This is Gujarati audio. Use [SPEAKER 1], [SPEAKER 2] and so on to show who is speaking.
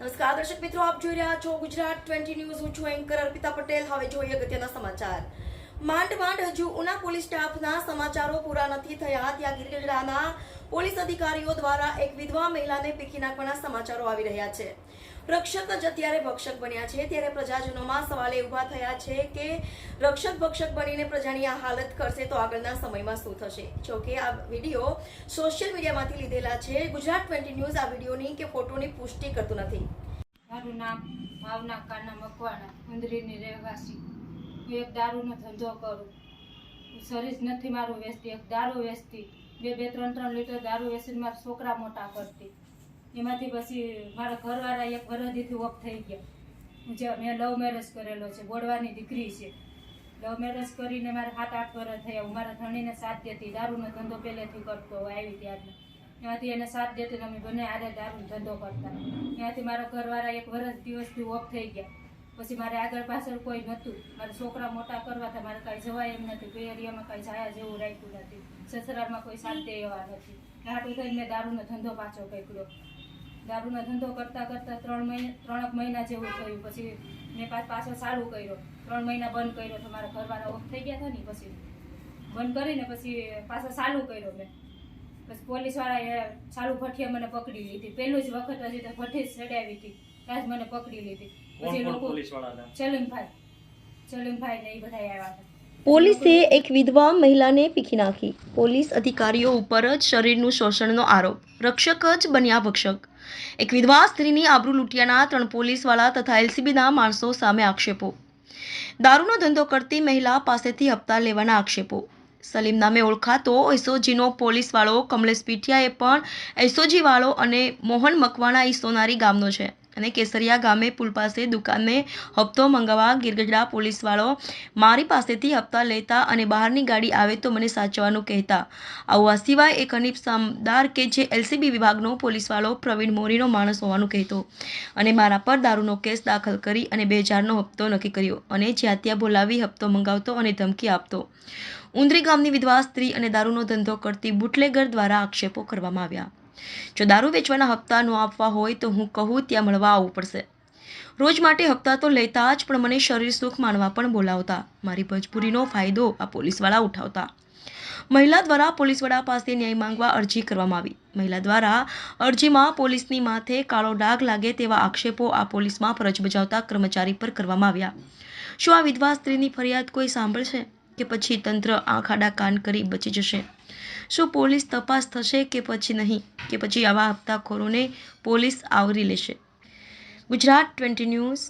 [SPEAKER 1] નમસ્કાર, દર્શક મિત્રો, આપ જોઈ રહ્યા છો ગુજરાત ટ્વેન્ટી ન્યૂઝ. હું છું એન્કર અર્પિતા પટેલ. હવે જોઈએ અગત્યના સમાચાર. માંડ માંડ હજુ ઉના પોલીસ સ્ટાફના સમાચારો પૂરા નથી થયા. ત્યાં ગીરગઢડાના પોલીસ અધિકારીઓ દ્વારા એક વિધવા મહિલાને પીકી નાખવાના સમાચારો આવી રહ્યા છે. રક્ષક જ અત્યારે ભક્ષક બન્યા છે. ત્યારે પ્રજાજનોમાં સવાલ એ ઊભા થયા છે કે રક્ષક ભક્ષક બનીને પ્રજાની આ હાલત કરશે તો આગળના સમયમાં શું થશે? જોકે આ વીડિયો સોશિયલ મીડિયામાંથી લીધેલા છે. ગુજરાત ટ્વેન્ટી ન્યૂઝ આ વિડીયોની કે ફોટોની પુષ્ટિ કરતું નથી.
[SPEAKER 2] મારું નામ ભાવના કાના મકવાણા, ઉંદરીની રહેવાસી. હું એક દારૂનો ધંધો કરું. શરીર નથી મારું વેચતી, એક દારૂ વેચતી. બે બે, ત્રણ ત્રણ લીટર દારૂ વેચીને મારા છોકરા મોટા કરતી. એમાંથી પછી મારા ઘરવાળા એક વરદીથી ઓફ થઈ ગયા. જે મેં લવ મેરેજ કરેલો છે બોડવાની દીકરી છે. લવ મેરેજ કરીને મારે સાત આઠ વર્ષ થયા. મારા ધણીને સાથ દેતી, દારૂનો ધંધો પહેલેથી કરતો આવી ત્યારનો. એમાંથી એને સાથ દેતી અમે બંને આરે દારૂનો ધંધો કરતા. ત્યાંથી મારા ઘરવાળા એક વર્ષ દિવસથી ઓફ થઈ ગયા. પછી મારે આગળ પાછળ કોઈ નહોતું. મારા છોકરા મોટા કરવા હતા. મારે કાંઈ જવાય એમ નથી. કોઈ એરિયામાં કાંઈ જાયા જેવું રાખ્યું નથી. સસરામાં કોઈ સાથ દે એવા નથી. હાટું થઈને મેં દારૂનો ધંધો પાછો પકડ્યો દારૂનો ધંધો કરતા કરતા ત્રણ મહિના ત્રણક મહિના જેવું થયું. પછી મેં પાછો ચાલુ કર્યો. ત્રણ મહિના બંધ કર્યો. તો મારા ઘરવાળા ઓફ થઈ ગયા હતા ને પછી. બંધ કરીને પછી પાછો ચાલુ કર્યો મેં. પછી પોલીસવાળાએ ચાલુ ભઠ્ઠીએ મને પકડી લીધી. પહેલું જ વખત હજી તો ભઠ્ઠી જ ચડાવી હતી. ત્યાં જ મને પકડી લીધી. પછી લોકો ચલીમભાઈ. ચલીમભાઈ ને એ બધા આવ્યા હતા.
[SPEAKER 1] પોલીસે એક વિધવા મહિલાને પીખી નાખી. પોલીસ અધિકારીઓ ઉપર જ શરીરનું શોષણનો આરોપ. રક્ષક જ બન્યા ભક્ષક. એક વિધવા સ્ત્રીની આબરૂ લૂંટિયાના ત્રણ પોલીસવાળા તથા એલસીબીના માણસો સામે આક્ષેપો. દારૂનો ધંધો કરતી મહિલા પાસેથી હપ્તા લેવાના આક્ષેપો. સલીમ નામે ઓળખાતો એસઓજીનો પોલીસવાળો કમલેશ પીઠિયાએ પણ એસઓજીવાળો અને મોહન મકવાણા ઈ સોનારી ગામનો છે. અને કેસરિયા ગામે પુલ પાસે દુકાને હપ્તો મંગાવવા ગીરગઢડા પોલીસવાળો મારી પાસેથી હપ્તા લેતા અને બહારની ગાડી આવે તો મને સાચવાનું કહેતા. આવું આ સિવાય એક હનીફ સામદાર કે જે એલસીબી વિભાગનો પોલીસવાળો પ્રવીણ મોરીનો માણસ હોવાનું કહેતો. અને મારા પર દારૂનો કેસ દાખલ કરી અને બે હજારનો હપ્તો નક્કી કર્યો અને જ્યાં ત્યાં બોલાવી હપ્તો મંગાવતો અને ધમકી આપતો. ઉંદરી ગામની વિધવા સ્ત્રી અને દારૂનો ધંધો કરતી બુટલેગર દ્વારા આક્ષેપો કરવામાં આવ્યા. જો દારૂ વેચવાના હપ્તા ન આપવા હોય તો હું કહું ત્યાં મળવા આવવું પડશે. રોજ માટે હપ્તા તો લેતા જ પણ મને શરીર સુખ માનવા પણ બોલાવતા. મારી મજબૂરીનો ફાયદો આ પોલીસવાળા ઉઠાવતા. મહિલા દ્વારા પોલીસવાળા પાસે ન્યાય માંગવા અરજી કરવામાં આવી. મહિલા દ્વારા અરજીમાં પોલીસની માથે કાળો ડાઘ લાગે તેવા આક્ષેપો આ પોલીસમાં ફરજ બજાવતા કર્મચારી પર કરવામાં આવ્યા. શું આ વિધવા સ્ત્રીની ફરિયાદ કોઈ સાંભળશે? કે પછી તંત્ર આંખ કાન કરી બચી જશે? શું પોલીસ તપાસ થશે કે પછી નહીં? કે પછી આવા હપ્તાખોરોને પોલીસ આવરી લેશે? Gujarat twenty news